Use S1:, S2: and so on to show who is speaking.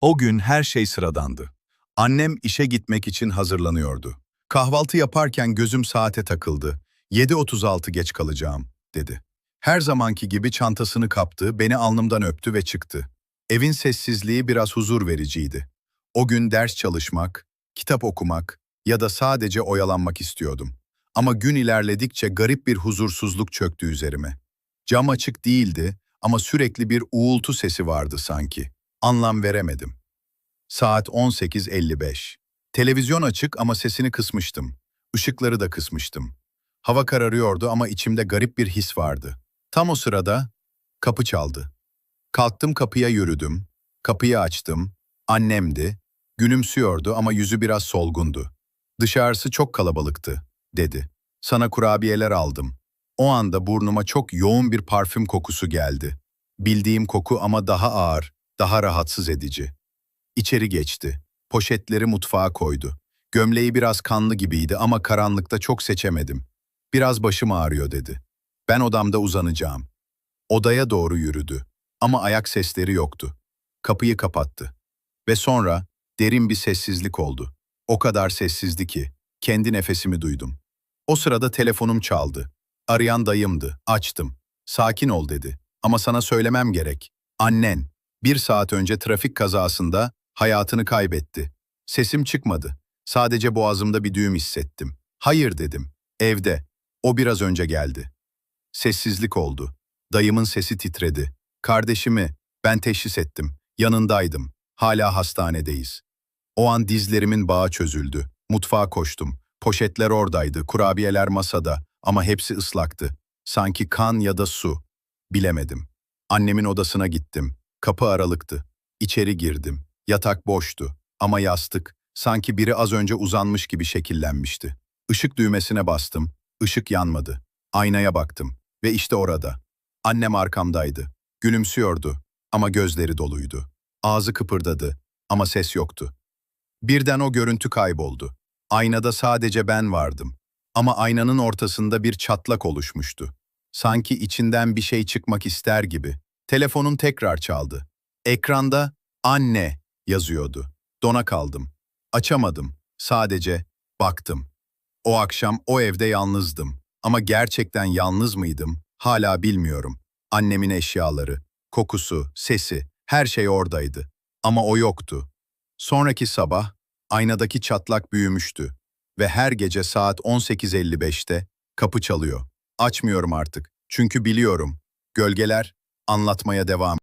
S1: O gün her şey sıradandı. Annem işe gitmek için hazırlanıyordu. Kahvaltı yaparken gözüm saate takıldı. 7.36 geç kalacağım, dedi. Her zamanki gibi çantasını kaptı, beni alnımdan öptü ve çıktı. Evin sessizliği biraz huzur vericiydi. O gün ders çalışmak, kitap okumak ya da sadece oyalanmak istiyordum. Ama gün ilerledikçe garip bir huzursuzluk çöktü üzerime. Cam açık değildi ama sürekli bir uğultu sesi vardı sanki. Anlam veremedim. Saat 18.55. Televizyon açık ama sesini kısmıştım. Işıkları da kısmıştım. Hava kararıyordu ama içimde garip bir his vardı. Tam o sırada kapı çaldı. Kalktım kapıya yürüdüm. Kapıyı açtım. Annemdi. Gülümsüyordu ama yüzü biraz solgundu. Dışarısı çok kalabalıktı, dedi. Sana kurabiyeler aldım. O anda burnuma çok yoğun bir parfüm kokusu geldi. Bildiğim koku ama daha ağır, daha rahatsız edici. İçeri geçti. Poşetleri mutfağa koydu. Gömleği biraz kanlı gibiydi ama karanlıkta çok seçemedim. Biraz başım ağrıyor dedi. Ben odamda uzanacağım. Odaya doğru yürüdü. Ama ayak sesleri yoktu. Kapıyı kapattı. Ve sonra derin bir sessizlik oldu. O kadar sessizdi ki kendi nefesimi duydum. O sırada telefonum çaldı. Arayan dayımdı. Açtım. Sakin ol dedi. Ama sana söylemem gerek. Annen bir saat önce trafik kazasında hayatını kaybetti. Sesim çıkmadı. Sadece boğazımda bir düğüm hissettim. Hayır dedim. Evde. O biraz önce geldi. Sessizlik oldu. Dayımın sesi titredi. Kardeşimi ben teşhis ettim. Yanındaydım. Hala hastanedeyiz. O an dizlerimin bağı çözüldü. Mutfağa koştum. Poşetler oradaydı, kurabiyeler masada ama hepsi ıslaktı. Sanki kan ya da su. Bilemedim. Annemin odasına gittim. Kapı aralıktı. İçeri girdim. Yatak boştu ama yastık sanki biri az önce uzanmış gibi şekillenmişti. Işık düğmesine bastım. Işık yanmadı. Aynaya baktım ve işte orada. Annem arkamdaydı. Gülümsüyordu ama gözleri doluydu. Ağzı kıpırdadı ama ses yoktu. Birden o görüntü kayboldu. Aynada sadece ben vardım. Ama aynanın ortasında bir çatlak oluşmuştu. Sanki içinden bir şey çıkmak ister gibi. Telefonun tekrar çaldı. Ekranda anne yazıyordu. Dona kaldım. Açamadım. Sadece baktım. O akşam o evde yalnızdım. Ama gerçekten yalnız mıydım? Hala bilmiyorum. Annemin eşyaları, kokusu, sesi, her şey oradaydı. Ama o yoktu. Sonraki sabah aynadaki çatlak büyümüştü ve her gece saat 18.55'te kapı çalıyor. Açmıyorum artık çünkü biliyorum. Gölgeler anlatmaya devam